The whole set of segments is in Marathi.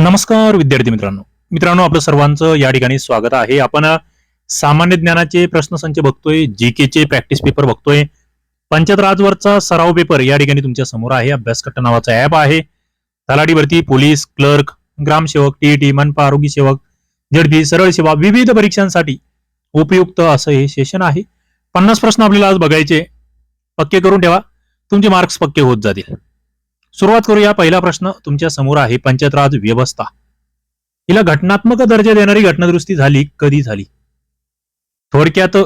नमस्कार विद्यार्थी मित्रांनो. मित्रांनो आपलं सर्वांचं या ठिकाणी स्वागत आहे. आपण सामान्य ज्ञानाचे प्रश्नसंच बघतोय जी चे प्रॅक्टिस पेपर बघतोय. पंचायत राजवरचा सराव पेपर या ठिकाणी तुमच्यासमोर आहे. अभ्यासकट्टा नावाचा ऍप आहे. तलाठी भरती पोलीस क्लर्क ग्रामसेवक टीईटी मनपा आरोग्य सेवक झडपी सरळ सेवा विविध परीक्षांसाठी उपयुक्त असं हे सेशन आहे. पन्नास प्रश्न आपल्याला आज बघायचे. पक्के करून ठेवा. तुमचे मार्क्स पक्के होत जातील. सुरुवात करूया. पहिला प्रश्न तुमच्यासमोर आहे. पंचायतराज व्यवस्था. हिला घटनात्मक दर्जा देणारी घटनादुरुस्ती झाली कधी झाली? थोडक्यात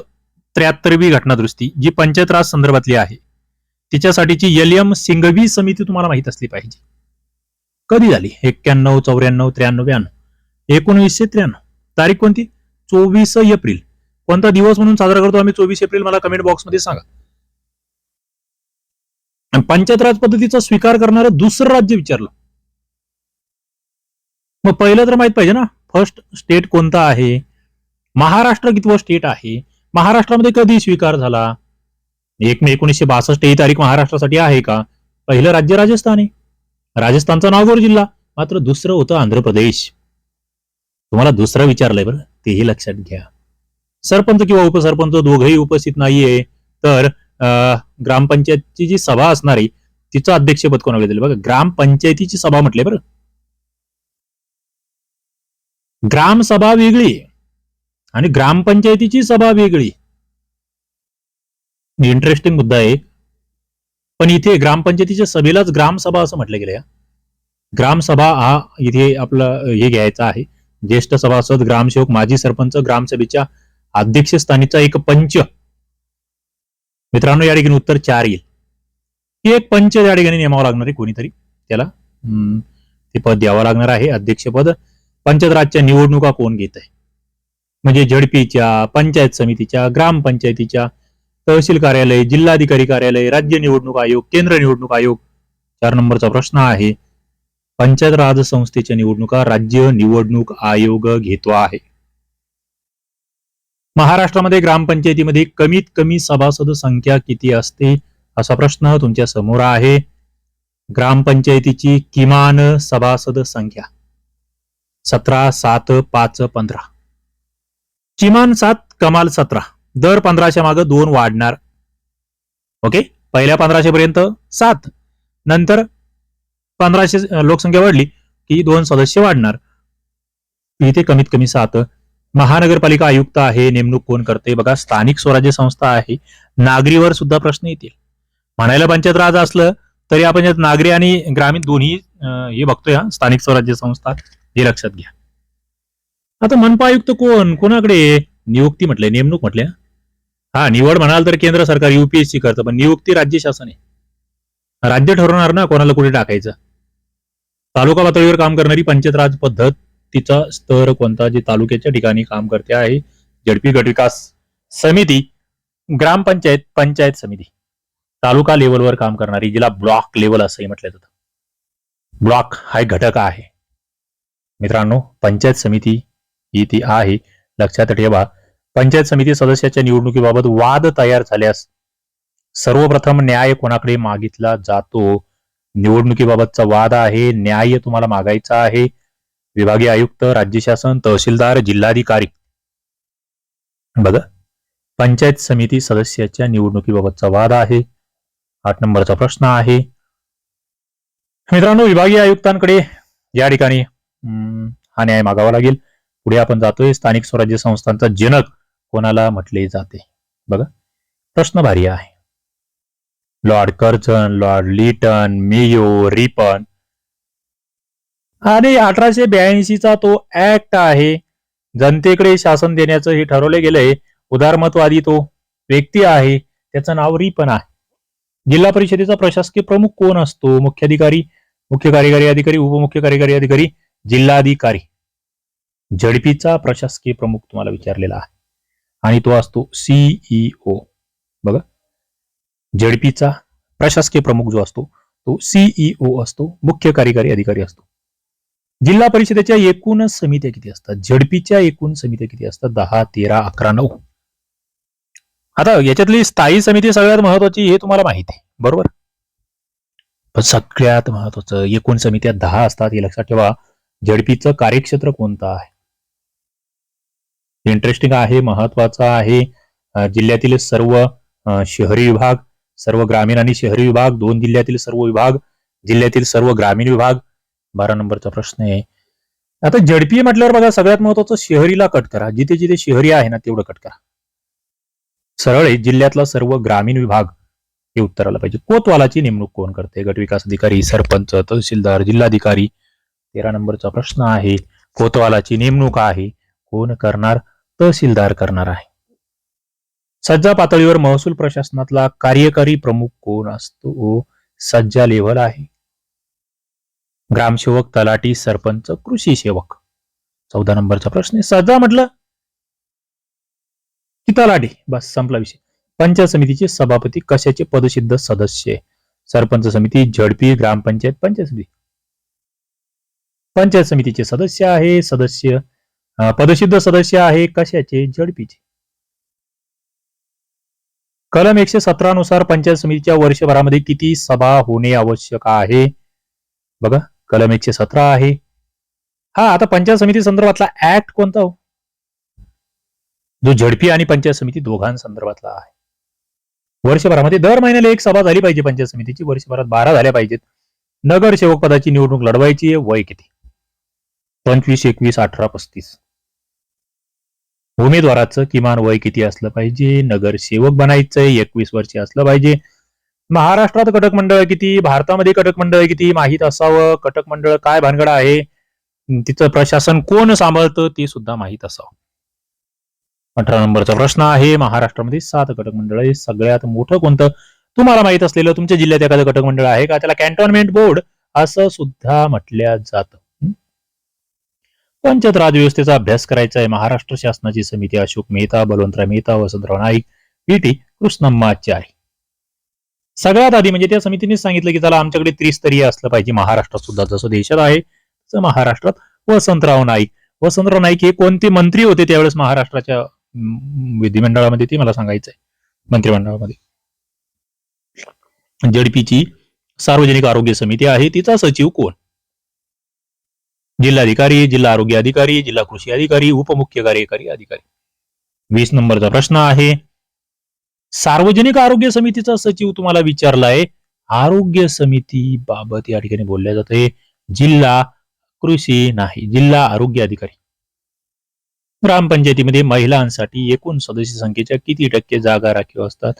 त्र्याहत्तरवी घटनादुरुस्ती जी पंचायतराज संदर्भातली आहे. तिच्यासाठीची एल एम सिंघवी समिती तुम्हाला माहीत असली पाहिजे. कधी झाली? एक्क्याण्णव चौऱ्याण्णव त्र्याण्णव ब्याण्णव एकोणवीसशे त्र्याण्णव. तारीख कोणती? चोवीस एप्रिल. कोणता दिवस म्हणून साजरा करतो आम्ही? चोवीस एप्रिल मला कमेंट बॉक्समध्ये सांगा. आणि पंचायत राज पद्धतीचा स्वीकार करणारं दुसरं राज्य विचारलं. मग पहिलं तर माहीत पाहिजे ना फर्स्ट स्टेट कोणता आहे? महाराष्ट्र कितवं स्टेट आहे? महाराष्ट्रामध्ये कधी स्वीकार झाला? एक मे एकोणीसशे बासष्ट ही तारीख महाराष्ट्रासाठी आहे का? पहिलं राज्य राजस्थान आहे. राजस्थानचा नागौर जिल्हा? मात्र दुसरं होतं आंध्र प्रदेश. तुम्हाला दुसरं विचारलंय बरं तेही लक्षात घ्या. सरपंच किंवा उपसरपंच दोघंही उपस्थित नाहीये तर ग्रामपंचायतची जी सभा असणार आहे तिचं अध्यक्षपद कोणाला दिलं? बघा ग्रामपंचायतीची सभा म्हटले बरं. ग्रामसभा वेगळी आणि ग्रामपंचायतीची सभा वेगळी. इंटरेस्टिंग मुद्दा आहे. पण इथे ग्रामपंचायतीच्या सभेलाच ग्रामसभा असं म्हटलं गेलं ग्रामसभा हा इथे आपलं हे घ्यायचा आहे. ज्येष्ठ सभासद ग्रामसेवक माजी सरपंच ग्रामसभेच्या अध्यक्षस्थानीचा एक पंच मित्रांनो या ठिकाणी उत्तर चार येईल. ही एक पंच या ठिकाणी नेमावं लागणार आहे कोणीतरी. त्याला ते पद द्यावं लागणार आहे अध्यक्षपद. पंचायत राजच्या निवडणुका कोण घेत आहे? म्हणजे झडपीच्या पंचायत समितीच्या ग्रामपंचायतीच्या तहसील कार्यालय जिल्हाधिकारी कार्यालय राज्य निवडणूक आयोग केंद्र निवडणूक आयोग. चार नंबरचा प्रश्न आहे. पंचायत राज संस्थेच्या निवडणुका राज्य निवडणूक आयोग घेतो आहे. महाराष्ट्रामध्ये ग्रामपंचायतीमध्ये कमीत कमी सभासद संख्या किती असते? असा प्रश्न तुमच्यासमोर आहे. ग्रामपंचायतीची किमान सभासद संख्या. सतरा सात पाच पंधरा. किमान सात कमाल सतरा. दर पंधराशे मागे दोन वाढणार. ओके? पहिल्या पंधराशे पर्यंत सात. नंतर पंधराशे लोकसंख्या वाढली की दोन सदस्य वाढणार. इथे कमीत कमी सात. महानगरपालिका आयुक्त आहे नेमणूक कोण करते? बघा स्थानिक स्वराज्य संस्था आहे नागरीवर सुद्धा प्रश्न येतील. म्हणायला पंचायत राज असलं तरी आपण यात नागरी आणि ग्रामीण दोन्ही हे बघतोय हा, स्थानिक स्वराज्य संस्था. हे लक्षात घ्या. आता मनपा आयुक्त कोण? कोणाकडे? नियुक्ती म्हटलंय नेमणूक म्हटल्या हा. निवड म्हणाल तर केंद्र सरकार युपीएससी करतं पण नियुक्ती राज्य शासन आहे. राज्य ठरवणार ना कोणाला कुठे टाकायचं? तालुका पातळीवर काम करणारी पंचायत राज पद्धत तिचा स्तर कोणता जे तालुक्याच्या ठिकाणी काम करते आहे? झडपी गटविकास समिती ग्रामपंचायत पंचायत समिती. तालुका लेवलवर काम करणारी जिला ब्लॉक लेवल असंही म्हटलं जातं. ब्लॉक हा एक घटक आहे. मित्रांनो पंचायत समिती ही ती आहे. लक्षात ठेवा पंचायत समिती सदस्याच्या निवडणुकीबाबत वाद तयार झाल्यास सर्वप्रथम न्याय कोणाकडे मागितला जातो? निवडणुकीबाबतचा वाद आहे न्याय तुम्हाला मागायचा आहे. विभागीय आयुक्त राज्य शासन तहसीलदार जिल्हाधिकारी. बघा पंचायत समिती सदस्याच्या निवडणुकीबाबतचा वाद आहे. आठ नंबरचा प्रश्न आहे. मित्रांनो विभागीय आयुक्तांकडे या ठिकाणी हम्म, हा न्याय मागावा लागेल. पुढे आपण जातोय. स्थानिक स्वराज्य संस्थांचा जनक कोणाला म्हटले जाते? बघा प्रश्न भारी आहे. Lord Curzon Lord Lytton Mayo Ripon आणि अठराशे ब्याऐंशीचा तो ऍक्ट आहे. जनतेकडे शासन देण्याचं हे ठरवलं गेलंय. उदारमतवादी तो व्यक्ती आहे. त्याचं नाव रिपन आहे. जिल्हा परिषदेचा प्रशासकीय प्रमुख कोण असतो? मुख्याधिकारी मुख्य कार्यकारी अधिकारी उपमुख्य कार्यकारी अधिकारी जिल्हाधिकारी. झडपीचा प्रशासकीय प्रमुख तुम्हाला विचारलेला आहे. आणि तो असतो सीईओ बघा. झडपीचा प्रशासकीय प्रमुख जो असतो तो सीईओ असतो मुख्य कार्यकारी अधिकारी असतो. जिल्हा परिषदेच्या एकूण समित्या किती असतात? झडपीच्या एकूण समित्या किती असतात? दहा तेरा अकरा नऊ. आता याच्यातली स्थायी समिती सगळ्यात महत्वाची हे तुम्हाला माहिती आहे. बरोबर? पण सगळ्यात महत्वाचं एकूण समित्या दहा असतात हे लक्षात ठेवा. झडपीचं कार्यक्षेत्र कोणतं आहे? इंटरेस्टिंग आहे महत्वाचं आहे. जिल्ह्यातील सर्व शहरी विभाग सर्व ग्रामीण आणि शहरी विभाग दोन जिल्ह्यातील सर्व विभाग जिल्ह्यातील सर्व ग्रामीण विभाग बारा नंबरचा प्रश्न आहे. आता झडपी म्हटल्यावर बघा सगळ्यात महत्वाचं शहरीला कट करा. जिथे जिथे शहरी आहे ना तेवढं कट करा. सरळ आहे जिल्ह्यातला सर्व ग्रामीण विभाग हे उत्तर आलं पाहिजे. कोतवालाची नेमणूक कोण करते? गटविकास अधिकारी सरपंच तहसीलदार जिल्हाधिकारी तेरा नंबरचा प्रश्न आहे. कोतवालाची नेमणूक आहे. कोण करणार? तहसीलदार करणार आहे. सज्जा पातळीवर महसूल प्रशासनातला कार्यकारी प्रमुख कोण असतो? सज्जा लेव्हल आहे. ग्रामसेवक तलाठी सरपंच कृषी सेवक. चौदा नंबरचा प्रश्न सजा म्हटलं? की तलाठी? बस संपला विषय. पंचायत समितीचे सभापती कशाचे पदसिद्ध सदस्य सरपंच समिती झडपी ग्रामपंचायत पंचायत समिती. पंचायत समितीचे सदस्य आहे सदस्य पदसिद्ध सदस्य आहे कशाचे? झडपीचे. कलम एकशे सतरा नुसार पंचायत समितीच्या वर्षभरामध्ये किती सभा होणे आवश्यक आहे? बघा. कलम एकशे सतरा आहे. हा आता पंचायत समिती संदर्भातला ऍक्ट कोणता हो? जो झडपी आणि पंचायत समिती दोघांसंदर्भातला आहे. वर्षभरामध्ये दर महिन्याला एक सभा झाली पाहिजे पंचायत समितीची. वर्षभरात बारा झाल्या पाहिजेत. नगरसेवक पदाची निवडणूक लढवायची आहे. वय किती? पंचवीस एकवीस अठरा पस्तीस. उमेदवाराचं किमान वय किती असलं पाहिजे? नगरसेवक बनायचंय. एकवीस वर्षे असलं पाहिजे. महाराष्ट्रात कटक मंडळ किती भारतामध्ये कटक मंडळ किती माहीत असावं? कटक मंडळ काय भानगड आहे? तिचं प्रशासन कोण सांभाळतं ते सुद्धा माहीत असावं. अठरा नंबरचा प्रश्न आहे महाराष्ट्रामध्ये सात कटक मंडळ हे सगळ्यात मोठं कोणतं? तुम्हाला माहीत असलेलं तुमच्या जिल्ह्यात एखादं कटक मंडळ आहे का? त्याला कॅन्टोनमेंट बोर्ड असं सुद्धा म्हटल्या जातं. पंचायत राज व्यवस्थेचा अभ्यास करायचा आहे. महाराष्ट्र शासनाची समिती अशोक मेहता बलवंतराव मेहता वसंतराव नाईक पीटी आहे. सगळ्यात आधी म्हणजे त्या समितीने सांगितलं की चला आमच्याकडे त्रिस्तरीय असलं पाहिजे. महाराष्ट्रात सुद्धा जसं देशात आहे तसं महाराष्ट्रात वसंतराव नाईक. वसंतराव नाईक हे कोणते मंत्री होते त्यावेळेस महाराष्ट्राच्या विधिमंडळामध्ये? ते मला सांगायचंय मंत्रिमंडळामध्ये. जडपीची सार्वजनिक आरोग्य समिती आहे तिचा सचिव कोण? जिल्हाधिकारी जिल्हा आरोग्य अधिकारी जिल्हा कृषी अधिकारी उपमुख्य कार्यकारी अधिकारी. वीस नंबरचा प्रश्न आहे सार्वजनिक आरोग्य समितीचा सचिव तुम्हाला विचारलाय. आरोग्य समिती बाबत या ठिकाणी बोलल्या जाते. जिल्हा कृषी नाही जिल्हा आरोग्य अधिकारी. ग्रामपंचायतीमध्ये महिलांसाठी एकूण सदस्य संख्येच्या किती टक्के जागा राखीव असतात?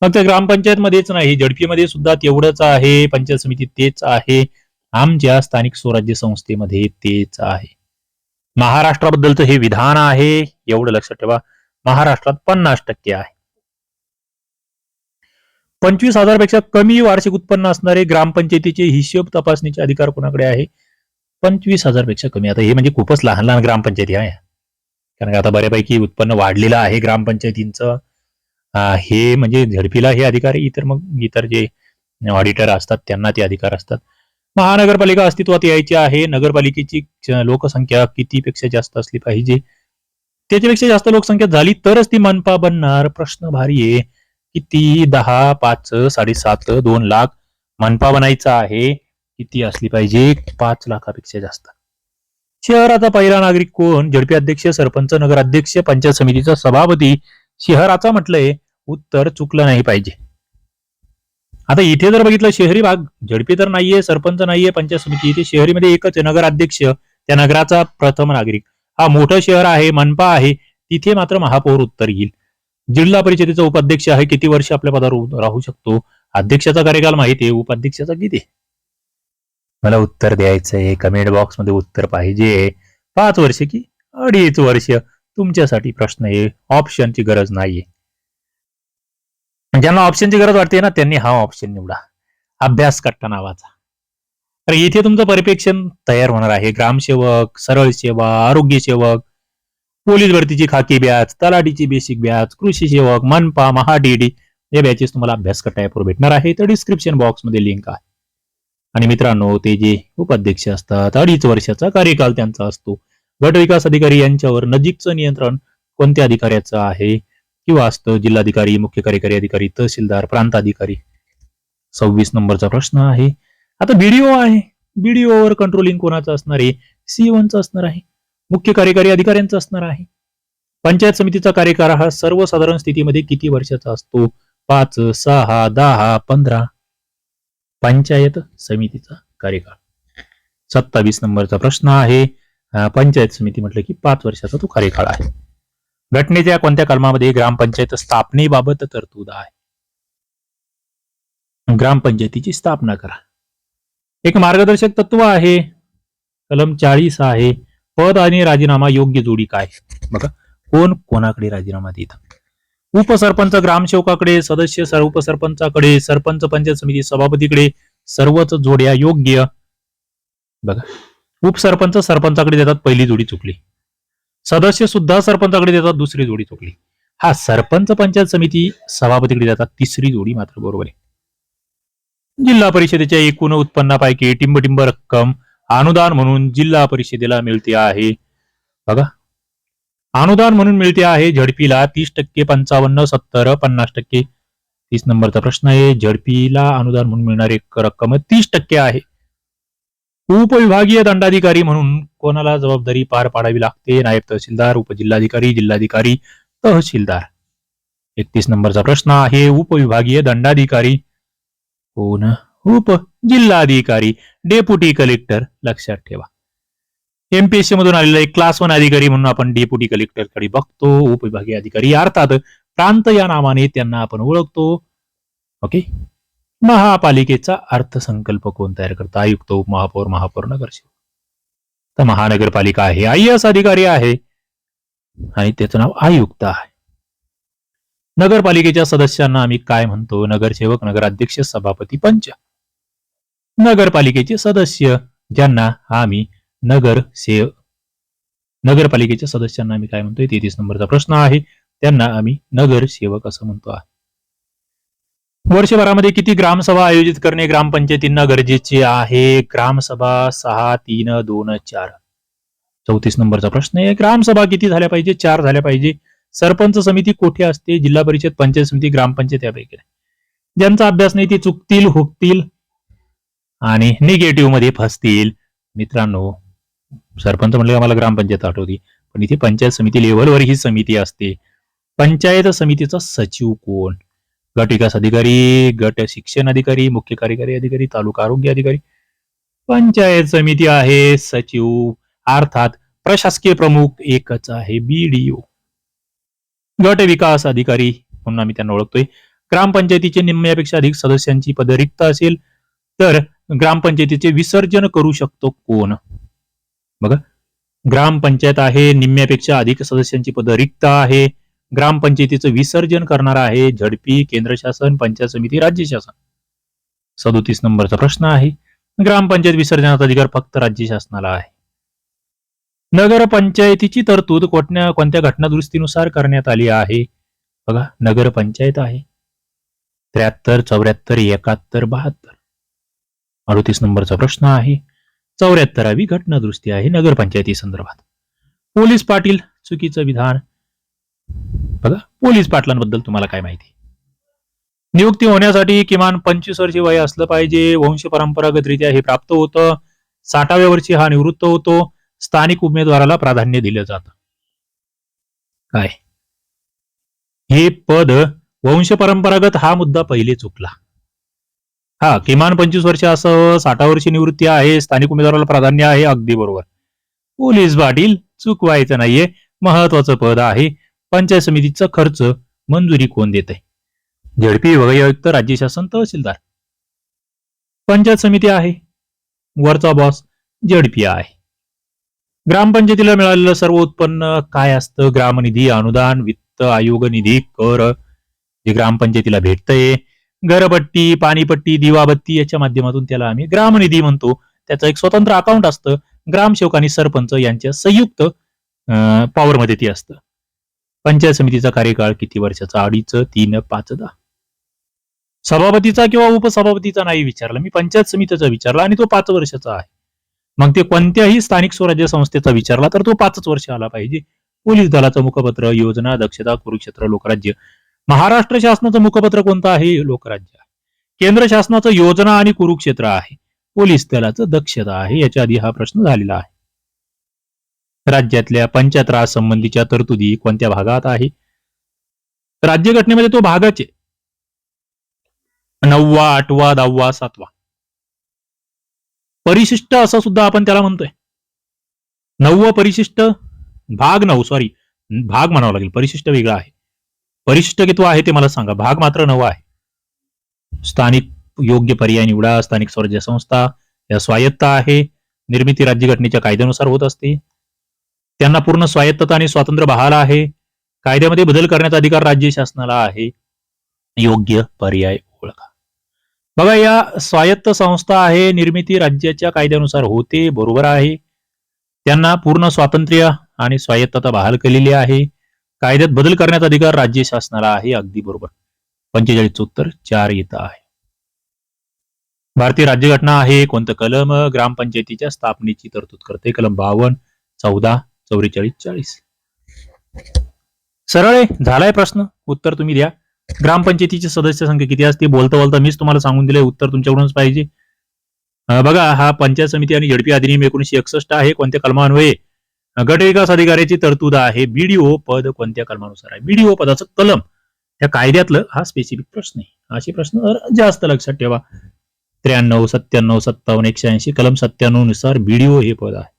फक्त ग्रामपंचायतमध्येच नाही झडपीमध्ये सुद्धा तेवढंच आहे. पंचायत समिती तेच आहे. आमच्या स्थानिक स्वराज्य संस्थेमध्ये तेच आहे. महाराष्ट्राबद्दलचं हे विधान आहे. एवढं लक्षात ठेवा. महाराष्ट्रात पन्नास टक्के आहे. पंचवीस हजारपेक्षा कमी वार्षिक उत्पन्न असणारे ग्रामपंचायतीचे हिशोब तपासणीचे अधिकार कोणाकडे आहे? पंचवीस हजारपेक्षा कमी. आता हे म्हणजे खूपच लहान लहान ग्रामपंचायती आहे कारण का आता बऱ्यापैकी उत्पन्न वाढलेलं आहे ग्रामपंचायतींचं. हे म्हणजे झडपीला हे अधिकार इतर मग इतर जे ऑडिटर असतात त्यांना ते अधिकार असतात. महानगरपालिका अस्तित्वात यायची आहे. नगरपालिकेची लोकसंख्या कितीपेक्षा जास्त असली पाहिजे? त्याच्यापेक्षा जास्त लोकसंख्या झाली तरच ती मनपा बनणार. प्रश्न भारी आहे. किती दहा पाच साडेसात दोन लाख मनपा बनायचा आहे किती असली पाहिजे? पाच लाखापेक्षा जास्त. शहराचा पहिला नागरिक कोण? झडपी अध्यक्ष सरपंच नगराध्यक्ष पंचायत समितीचा सभापती. शहराचा म्हटलंय उत्तर चुकलं नाही पाहिजे. आता इथे जर बघितलं शहरी भाग झडपी तर नाहीये सरपंच नाहीये पंचायत समिती इथे शहरीमध्ये एकच नगराध्यक्ष. त्या नगराचा प्रथम नागरिक. हा मोठं शहर आहे मनपा आहे तिथे मात्र महापौर उत्तर येईल. जिल्हा परिषदेचा उपाध्यक्ष आहे. किती वर्ष आपल्या पदावर राहू शकतो? अध्यक्षाचा कार्यकाल माहिती आहे. उपाध्यक्षाचा किती? मला उत्तर द्यायचंय. कमेंट बॉक्समध्ये उत्तर पाहिजे. पाच वर्ष की अडीच वर्ष? तुमच्यासाठी प्रश्न आहे. ऑप्शनची गरज नाहीये. ज्यांना ऑप्शनची गरज वाटते ना त्यांनी हा ऑप्शन निवडा. अभ्यास कट्टा नावाचा. तर इथे तुमचं परिपेक्षण तयार होणार आहे. ग्रामसेवक सरळ सेवा आरोग्य सेवक पोलीस भरतीची खाकी बॅच तलाठीची बेसिक बॅच कृषी सेवक मनपा महाडीडी या बॅचेस तुम्हाला अभ्यास करता ऍपवर भेटणार आहे. तर डिस्क्रिप्शन बॉक्समध्ये लिंक आहे. आणि मित्रांनो ते जे उपाध्यक्ष असतात अडीच वर्षाचा कार्यकाल त्यांचा असतो. गट विकास अधिकारी यांच्यावर नजीकचं नियंत्रण कोणत्या अधिकाऱ्याचं आहे? किंवा असतं जिल्हाधिकारी मुख्य कार्यकारी अधिकारी तहसीलदार प्रांताधिकारी? सव्वीस नंबरचा प्रश्न आहे. आता बीडीओ आहे. बीडीओ वर कंट्रोलिंग कोणाचं असणार आहे? सीओचं असणार आहे. मुख्य कार्यकारी अधिकाऱ्यांचा असणार आहे. पंचायत समितीचा कार्यकाळ हा सर्वसाधारण स्थितीमध्ये किती वर्षाचा असतो? पाच सहा दहा पंधरा. पंचायत समितीचा कार्यकाळ. सत्तावीस नंबरचा प्रश्न आहे. पंचायत समिती म्हटलं की पाच वर्षाचा तो कार्यकाळ आहे. घटनेच्या कोणत्या कलमामध्ये ग्रामपंचायत स्थापनेबाबत तरतूद आहे? ग्रामपंचायतीची स्थापना करा. एक मार्गदर्शक तत्व आहे. कलम चाळीस आहे. पद आणि राजीनामा योग्य जोडी काय? बघा. कोण कोणाकडे राजीनामा देत? उपसरपंच ग्रामसेवकाकडे सदस्य सर उपसरपंचाकडे सरपंच पंचायत समिती सभापतीकडे सर्वच जोड्या योग्य. बघा. उपसरपंच सरपंचाकडे देतात पहिली जोडी चुकली. सदस्य सुद्धा सरपंचाकडे देतात दुसरी जोडी चुकली. हा सरपंच पंचायत समिती सभापतीकडे जातात तिसरी जोडी मात्र बरोबर आहे. जिल्हा परिषदेच्या एकूण उत्पन्नापैकी टिंबटिंब रक्कम अनुदान म्हणून जिल्हा परिषदेला मिळते आहे. बघा. अनुदान म्हणून मिळते आहे झडपीला तीस टक्के पंचावन्न सत्तर पन्नास टक्के. तीस नंबरचा प्रश्न आहे झडपीला अनुदान म्हणून मिळणारी रक्कम तीस टक्के आहे. उपविभागीय दंडाधिकारी म्हणून कोणाला जबाबदारी पार पाडावी लागते? नायब तहसीलदार उपजिल्हाधिकारी जिल्हाधिकारी तहसीलदार. एकतीस नंबरचा प्रश्न आहे उपविभागीय दंडाधिकारी कोण? उप जिल्हाधिकारी डेप्युटी कलेक्टर लक्षात ठेवा. एमपीएससी मधून आलेला एक क्लास वन अधिकारी म्हणून आपण डेप्युटी कलेक्टरकडे बघतो उपविभागीय अधिकारी अर्थात प्रांत या नावाने त्यांना आपण ओळखतो. ओके महापालिकेचा अर्थसंकल्प कोण तयार करतं? आयुक्त उपमहापौर महापौर नगरसेवक तर महानगरपालिका आहे आय एस अधिकारी आहे आणि त्याचं नाव आयुक्त आहे. नगरपालिकेच्या सदस्यांना आम्ही काय म्हणतो? नगरसेवक नगराध्यक्ष सभापती पंच नगरपालिकेचे सदस्य ज्यांना आम्ही नगर सेव नगरपालिकेच्या सदस्यांना आम्ही काय म्हणतोय? तेहतीस नंबरचा प्रश्न आहे. त्यांना आम्ही नगरसेवक असं म्हणतो आहे. वर्षभरामध्ये किती ग्रामसभा आयोजित करणे ग्रामपंचायतींना गरजेचे आहे? ग्रामसभा सहा तीन दोन चार. चौतीस नंबरचा प्रश्न आहे. ग्रामसभा किती झाल्या पाहिजे? चार झाल्या पाहिजे. सरपंच समिती कोठे असते? जिल्हा परिषद पंचायत समिती ग्रामपंचायत यापैकी. ज्यांचा अभ्यास नाही ते चुकतील हुकतील. आणि निगेटिव्हमध्ये फसतील. मित्रांनो सरपंच म्हणलं आम्हाला ग्रामपंचायत आठवते पण इथे पंचायत समिती लेव्हलवर ही समिती असते. पंचायत समितीचा सचिव कोण? गट विकास अधिकारी गट शिक्षण अधिकारी मुख्य कार्यकारी अधिकारी तालुका आरोग्य अधिकारी. पंचायत समिती आहे सचिव अर्थात प्रशासकीय प्रमुख एकच आहे बीडीओ गट विकास अधिकारी म्हणून आम्ही त्यांना ओळखतोय. ग्रामपंचायतीचे निम्म्यापेक्षा अधिक सदस्यांची पद रिक्त असेल तर ग्रामपंचायतीचे विसर्जन करू शकतो कोण? बघा ग्रामपंचायत आहे निम्म्यापेक्षा अधिक सदस्यांची पद रिक्त आहे. ग्रामपंचायतीचं विसर्जन करणार आहे झडपी केंद्र शासन पंचायत समिती राज्य शासन. सदोतीस नंबरचा प्रश्न आहे. ग्रामपंचायत विसर्जनाचा अधिकार फक्त राज्य शासनाला आहे. नगर पंचायतीची तरतूद कोणत्या कोणत्या घटना दुरुस्तीनुसार करण्यात आली आहे? बघा नगर पंचायत आहे. त्र्याहत्तर चौऱ्याहत्तर एकाहत्तर बहात्तर. अडतीस नंबरचा प्रश्न आहे. चौऱ्याहत्तरावी घटनादृष्टी आहे नगरपंचायती संदर्भात. पोलीस पाटील चुकीचं विधान. बघा पोलीस पाटलांबद्दल तुम्हाला काय माहिती? नियुक्ती होण्यासाठी किमान पंचवीस वर्षी वय असलं पाहिजे. वंश परंपरागतरित्या हे प्राप्त होतं. साठाव्या वर्षी हा निवृत्त होतो. स्थानिक उमेदवाराला प्राधान्य दिलं जात. काय? हे पद वंश परंपरागत हा मुद्दा पहिले चुकला. हा किमान पंचवीस वर्ष असं साठा वर्षी निवृत्ती आहे स्थानिक उमेदवाराला प्राधान्य आहे अगदी बरोबर. पोलीस पाटील चुकवायचं नाहीये महत्वाचं पद आहे पंचायत समितीचा खर्च मंजुरी कोण देत आहे झडपी विभागीय आयुक्त राज्य शासन तहसीलदार. पंचायत समिती आहे वरचा बॉस झडपी आहे. ग्रामपंचायतीला मिळालेलं सर्व उत्पन्न काय असतं? ग्रामनिधी अनुदान वित्त आयोग निधी कर जे ग्रामपंचायतीला भेटतंय घरपट्टी पाणीपट्टी दिवाबत्ती याच्या माध्यमातून त्याला आम्ही ग्रामनिधी म्हणतो. त्याचं एक स्वतंत्र अकाउंट असतं. ग्रामसेवक आणि सरपंच यांच्या संयुक्त पॉवर मध्ये ती असतं. पंचायत समितीचा कार्यकाळ किती वर्षाचा? अडीच तीन पाच दहा. सभापतीचा किंवा उपसभापतीचा नाही विचारला. मी पंचायत समितीचा विचारला आणि तो पाच वर्षाचा आहे. मग ते कोणत्याही स्थानिक स्वराज्य संस्थेचा विचारला तर तो पाचच वर्ष आला पाहिजे. पोलीस दलाचं मुखपत्र योजना दक्षता कुरुक्षेत्र लोकराज्य महाराष्ट्र शासनाचं मुखपत्र कोणतं आहे? लोकराज्य केंद्र शासनाचं योजना आणि कुरुक्षेत्र आहे. पोलीस दलाचं दक्षता आहे. याच्या आधी हा प्रश्न झालेला आहे. राज्यातल्या पंचायत संबंधीच्या तरतुदी कोणत्या भागात आहे? राज्यघटनेमध्ये तो भागाचे आहे. नववा आठवा दहावा सातवा. परिशिष्ट असं सुद्धा आपण त्याला म्हणतोय. नववं परिशिष्ट भाग नऊ सॉरी भाग म्हणावा लागेल. परिशिष्ट वेगळा आहे. परिशिष्ट किती आहे ते मला सांगा. भाग मात्र नवा आहे. स्थानिक योग्य पर्याय निवडा स्थानिक स्वराज्य संस्था या स्वायत्त आहे. निर्मिती राज्यघटनेच्या कायद्यानुसार होत असते. त्यांना पूर्ण स्वायत्तता आणि स्वातंत्र्य बहाल आहे. कायद्यामध्ये बदल करण्याचा अधिकार राज्य शासनाला आहे. योग्य पर्याय ओळखा. बघा या स्वायत्त संस्था आहे निर्मिती राज्याच्या कायद्यानुसार होते बरोबर आहे. त्यांना पूर्ण स्वातंत्र्य आणि स्वायत्तता बहाल केलेली आहे. कायद्यात बदल करण्याचा अधिकार राज्य शासनाला आहे अगदी बरोबर. पंचेचाळीस उत्तर चार येत आहे. भारतीय राज्यघटना आहे कोणतं कलम? ग्रामपंचायतीच्या स्थापनेची तरतूद करते. कलम बावन्न चौदा चौवेचाळीस चाळीस. सरळ आहे झालाय प्रश्न? उत्तर तुम्ही द्या. ग्रामपंचायतीची सदस्य संख्या किती असते बोलता बोलता मीच तुम्हाला सांगून दिले उत्तर तुमच्याकडूनच पाहिजे. बघा हा पंचायत समिती आणि झडपी अधिनियम एकोणीशे एकसष्ट आहे. कोणत्या कलमान्वये? गटविकास अधिकाऱ्याची तरतूद आहे. बीडीओ पद कोणत्या कलमानुसार आहे? बीडीओ पदाचं कलम त्या कायद्यातलं हा स्पेसिफिक प्रश्न आहे. असे प्रश्न जास्त लक्षात ठेवा. त्र्याण्णव सत्त्याण्णव सत्तावन्न एकशे ऐंशी कलम सत्त्याण्णवनुसार बीडीओ हे पद आहे.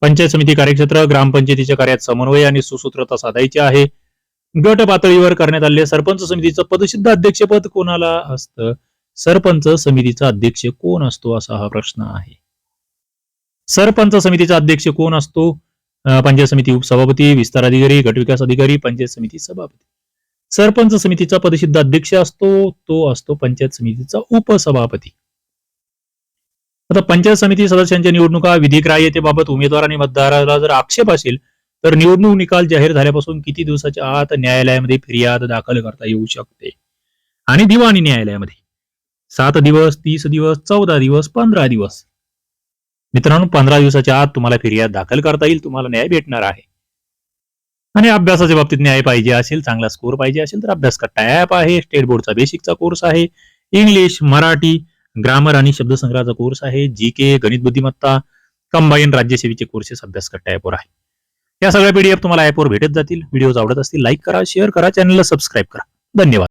पंचायत समिती कार्यक्षेत्र ग्रामपंचायतीच्या कार्यात समन्वय आणि सुसूत्रता साधायची आहे. गट पातळीवर करण्यात आलेल्या सरपंच समितीचं पदसिद्ध अध्यक्षपद कोणाला असतं? सरपंच समितीचा अध्यक्ष कोण असतो? असा हा प्रश्न आहे. सरपंच समितीचा अध्यक्ष कोण असतो? पंचायत समिती उपसभापती विस्तार अधिकारी गटविकास अधिकारी पंचायत समिती सभापती. सरपंच समितीचा पदसिद्ध अध्यक्ष असतो तो असतो पंचायत समितीचा उपसभापती. आता पंचायत समिती सदस्यांच्या निवडणुका विधिग्राह्यतेबाबत उमेदवार आणि मतदाराला जर आक्षेप असेल तर निवडणूक निकाल जाहीर झाल्यापासून किती दिवसाच्या आत न्यायालयामध्ये फिर्याद दाखल करता येऊ शकते? आणि दिवाणी न्यायालयामध्ये. सात दिवस तीस दिवस चौदा दिवस पंधरा दिवस. मित्रांनो पंधरा दिवसाच्या आत तुम्हाला फिर्याद दाखल करता येईल. तुम्हाला न्याय भेटणार आहे. आणि अभ्यासाच्या बाबतीत न्याय पाहिजे असेल चांगला स्कोर पाहिजे असेल तर अभ्यास कट्टा ऍप आहे. स्टेट बोर्डचा बेसिकचा कोर्स आहे. इंग्लिश मराठी ग्रामर आणि शब्दसंग्रहाचा कोर्स आहे. जी के गणित बुद्धिमत्ता कंबाईन राज्यसेवेचे कोर्सेस अभ्यास कट्टा ऍपवर आहे. या सगळ्या पीडीएफ तुम्हाला ऍपवर भेटत जातील. व्हिडिओज आवडत असतील लाईक करा शेअर करा चॅनलला सबस्क्राईब करा. धन्यवाद.